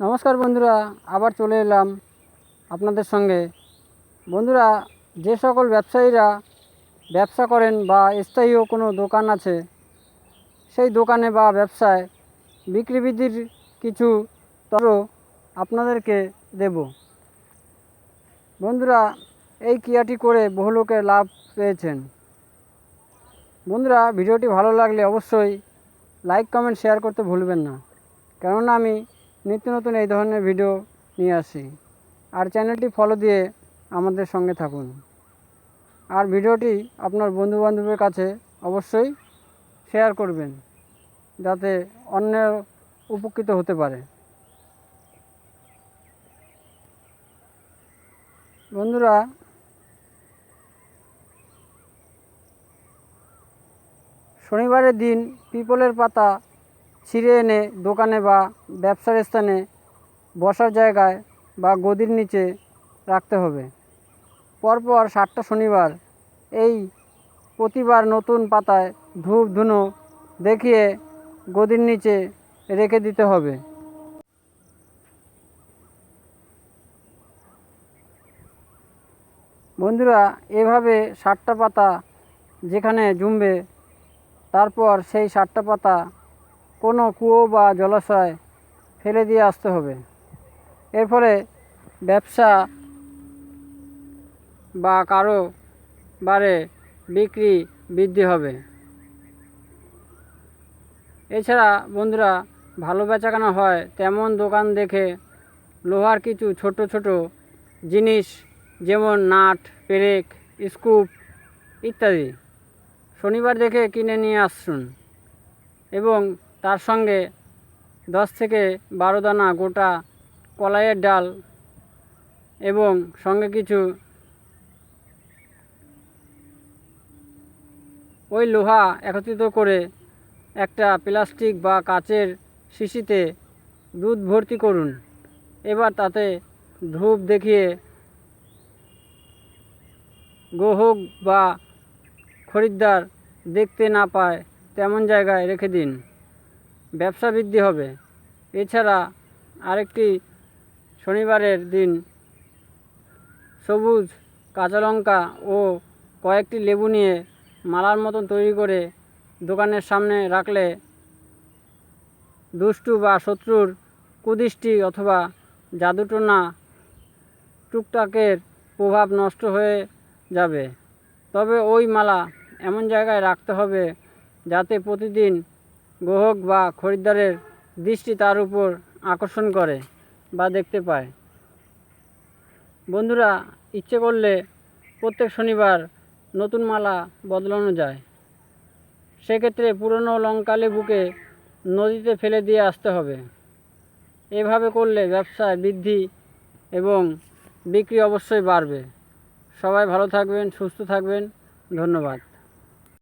নমস্কার বন্ধুরা, আবার চলে এলাম আপনাদের সঙ্গে। বন্ধুরা, যে সকল ব্যবসায়ীরা ব্যবসা করেন বা স্থায়ীও কোনো দোকান আছে, সেই দোকানে বা ব্যবসায় বিক্রি বৃদ্ধির কিছু তর আপনাদেরকে দেব। বন্ধুরা, এই ক্রিয়াটি করে বহু লোকে লাভ পেয়েছেন। বন্ধুরা, ভিডিওটি ভালো লাগলে অবশ্যই লাইক, কমেন্ট, শেয়ার করতে ভুলবেন না। কেননা আমি নিত্য নতুন এই ধরনের ভিডিও নিয়ে আসি। আর চ্যানেলটি ফলো দিয়ে আমাদের সঙ্গে থাকুন। আর ভিডিওটি আপনার বন্ধুবান্ধবের কাছে অবশ্যই শেয়ার করবেন, যাতে অন্যের উপকৃত হতে পারে। বন্ধুরা, শনিবারের দিন পিপলের পাতা ছিঁড়ে এনে দোকানে বা ব্যবসার স্থানে বসার জায়গায় বা গদির নিচে রাখতে হবে। পরপর সাতটা শনিবার এই প্রতিবার নতুন পাতায় ধূপ ধুনো দেখিয়ে গদির নিচে রেখে দিতে হবে। বন্ধুরা, এভাবে ষাটটা পাতা যেখানে জমবে, তারপর সেই ষাটটা পাতা কোনো কুয়ো বা জলাশয় ফেলে দিয়ে আসতে হবে। এর ফলে ব্যবসা বা কারও বারে বিক্রি বৃদ্ধি হবে। এছাড়া বন্ধুরা, ভালো বেচাকেনা হয়, তেমন দোকান দেখে লোহার কিছু ছোট ছোট জিনিস যেমন নাট, পেরেক, স্কুপ ইত্যাদি শনিবার দেখে কিনে নিয়ে আসুন এবং তার সঙ্গে দশ থেকে বারো দানা গোটা কলাইয়ের ডাল এবং সঙ্গে কিছু ওই লোহা একত্রিত করে একটা প্লাস্টিক বা কাচের শিশিতে দুধ ভর্তি করুন। এবার তাতে ধূপ দেখিয়ে গ্রাহক বা খরিদ্দার দেখতে না পায়, তেমন জায়গায় রেখে দিন। ব্যবসা বৃদ্ধি হবে। এছাড়া আরেকটি শনিবারের দিন সবুজ, কাঁচা লঙ্কা ও কয়েকটি লেবু নিয়ে মালার মতন তৈরি করে দোকানের সামনে রাখলে দুষ্টু বা শত্রুর কুদৃষ্টি অথবা জাদুটোনা টুকটাকের প্রভাব নষ্ট হয়ে যাবে। তবে ওই মালা এমন জায়গায় রাখতে হবে যাতে প্রতিদিন গ্রাহক বা খরিদ্দারের দৃষ্টি তার উপর আকর্ষণ করে বা দেখতে পায়। বন্ধুরা, ইচ্ছে করলে প্রত্যেক শনিবার নতুন মালা বদলানো যায়। সেক্ষেত্রে পুরনো লঙ্কা লেবুকে নদীতে ফেলে দিয়ে আসতে হবে। এভাবে করলে ব্যবসায় বৃদ্ধি এবং বিক্রি অবশ্যই বাড়বে। সবাই ভালো থাকবেন, সুস্থ থাকবেন। ধন্যবাদ।